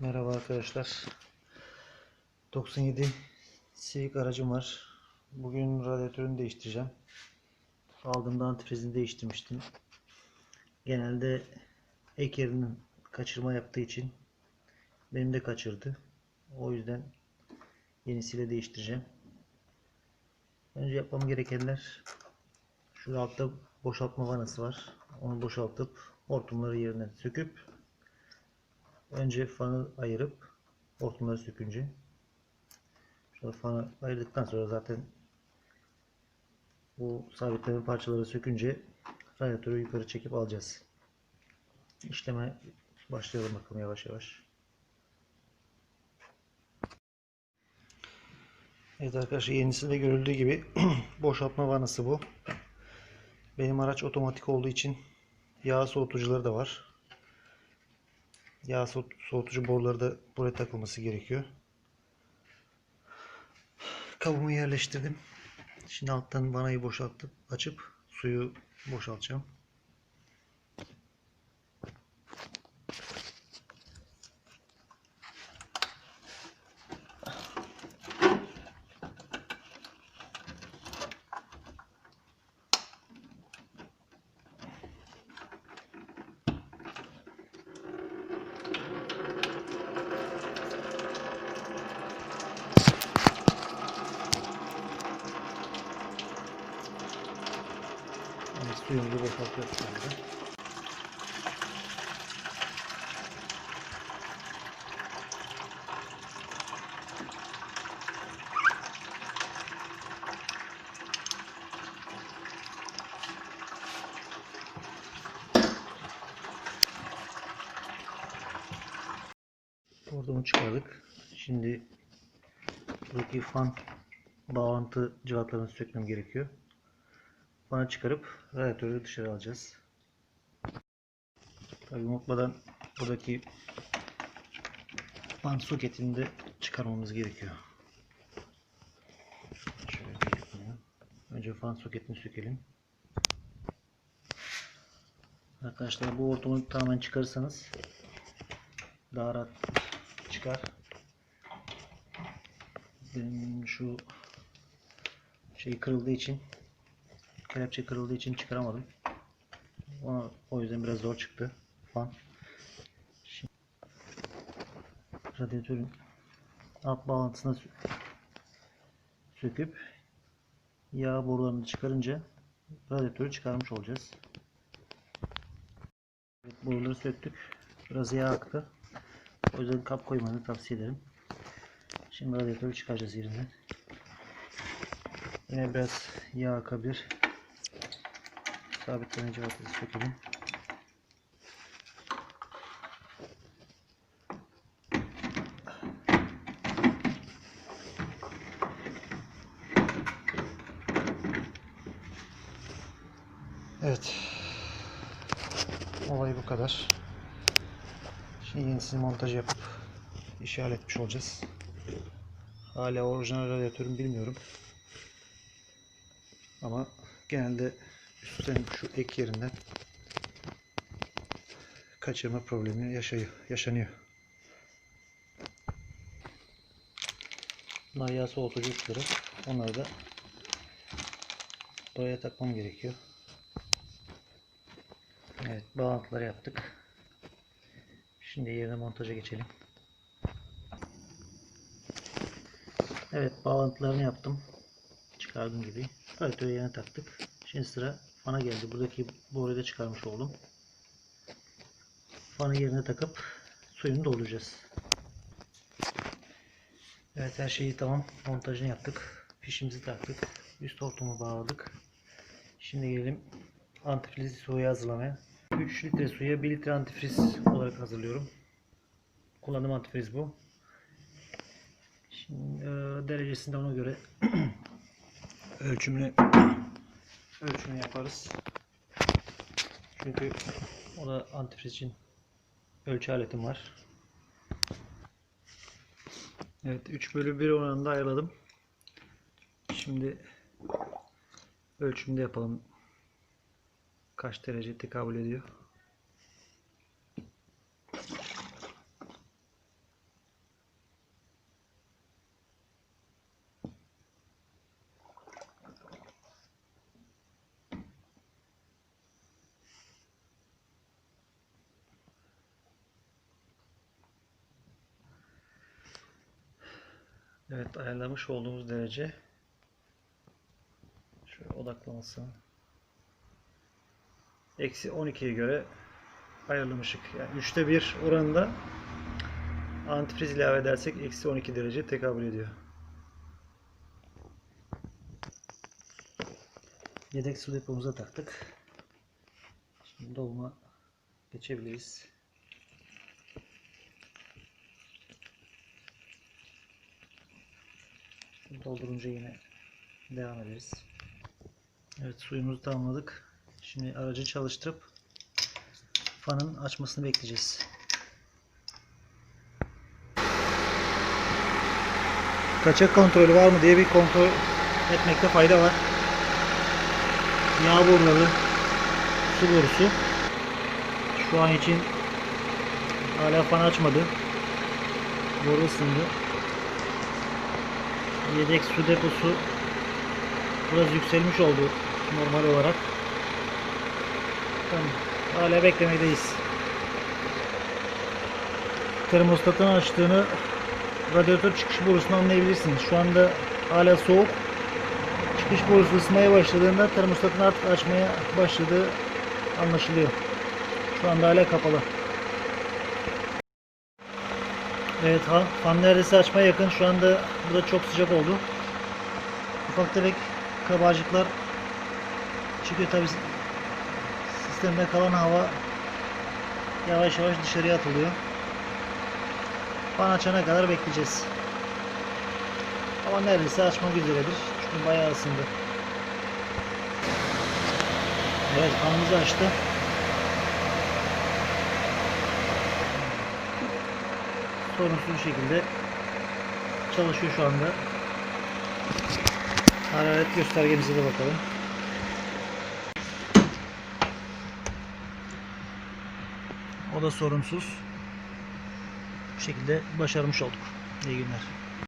Merhaba arkadaşlar. 97 Civic aracım var. Bugün radyatörünü değiştireceğim. Aldığımda antifrizini değiştirmiştim. Genelde ek yerinin kaçırma yaptığı için benim de kaçırdı. O yüzden yenisiyle değiştireceğim. Önce yapmam gerekenler şurada altta boşaltma vanası var. Onu boşaltıp hortumları yerinden söküp Önce fanı ayırıp hortumları sökünce şöyle fanı ayırdıktan sonra zaten bu sabitleme parçaları sökünce radyatörü yukarı çekip alacağız. İşleme başlayalım bakalım yavaş yavaş. Evet arkadaşlar yenisinde görüldüğü gibi boşaltma vanası bu. Benim araç otomatik olduğu için yağ soğutucuları da var. Yağ soğut- soğutucu boruları da buraya takılması gerekiyor. Kabımı yerleştirdim. Şimdi alttan vanayı boşaltıp açıp suyu boşaltacağım. Suyumuzu boşaltıyoruz şu anda. Çıkardık. Şimdi buradaki fan bağlantı cıvatalarını sökmem gerekiyor. Fanı çıkarıp radyatörü dışarı alacağız. Tabii unutmadan buradaki fan soketini de çıkarmamız gerekiyor. Önce fan soketini sökelim. Arkadaşlar bu hortumu tamamen çıkarırsanız daha rahat çıkar. Benim şu şey kırıldığı için kelepçe kırıldığı için çıkaramadım. Ona, o yüzden biraz zor çıktı fan. Şimdi radyatörün alt bağlantısına sö- söküp yağ borularını çıkarınca radyatörü çıkarmış olacağız. Evet, boruları söktük. Biraz yağ aktı. O yüzden kap koymanızı tavsiye ederim. Şimdi radyatörü çıkaracağız yerinden. Yine biraz yağ akabilir. Sabitleme cıvatası sökelim. Evet. Olay bu kadar. Şimdi yenisini montaj yapıp işi halletmiş olacağız. Hala orijinal radyatörüm bilmiyorum. Ama genelde üstten şu ek yerinden kaçırma problemi yaşıyor, yaşanıyor. Yağ soğutucu uçları. Onları da buraya takmam gerekiyor. Evet bağlantıları yaptık. Şimdi yerine montaja geçelim. Evet bağlantılarını yaptım. Çıkardığım gibi. Radyatörü yerine taktık. Şimdi sıra fana geldi. Buradaki boruyu da çıkarmış oldum. Fanı yerine takıp suyunu dolduracağız. Evet her şeyi tamam. Montajını yaptık. Fişimizi taktık. Üst hortumu bağladık. Şimdi gelelim antifriz suyu hazırlamaya. 3 litre suya 1 litre antifriz olarak hazırlıyorum. Kullandığım antifriz bu. Şimdi e, derecesini de ona göre ölçümünü ölçümünü yaparız. Çünkü o da antifriz için ölçü aletim var. Evet 3 bölü 1 oranında ayarladım. Şimdi ölçümde yapalım. Kaç derece tekabül ediyor? Evet ayarlamış olduğumuz derece şöyle odaklaması eksi 12'ye göre ayarlamışık. Yani üçte bir oranında antifriz ilave edersek eksi 12 derece tekabül ediyor. Yedek su depomuza taktık. Şimdi dolma geçebiliriz. Doldurunca yine devam ederiz. Evet suyumuzu tamamladık. Şimdi aracı çalıştırıp fanın açmasını bekleyeceğiz. Kaçak kontrolü var mı diye bir kontrol etmekte fayda var. Yağ boruları, su borusu. Şu an için hala fan açmadı. Boru ısındı. Yedek su deposu biraz yükselmiş oldu normal olarak. Tamam. Hala beklemedeyiz. Termostatın açtığını radyatör çıkış borusundan anlayabilirsiniz. Şu anda hala soğuk. Çıkış borusu ısınmaya başladığında termostatın artık açmaya başladığı anlaşılıyor. Şu anda hala kapalı. Evet fan neredeyse açmaya yakın. Şu anda burada çok sıcak oldu. Ufak tefek kabarcıklar çıkıyor tabi sistemde kalan hava yavaş yavaş dışarıya atılıyor. Fan açana kadar bekleyeceğiz. Ama neredeyse açmak üzeredir. Çünkü bayağı ısındı. Evet fanımızı açtı. Sorunsuz bir şekilde çalışıyor şu anda. Hararet göstergemize de bakalım. O da sorunsuz. Bu şekilde başarmış olduk. İyi günler.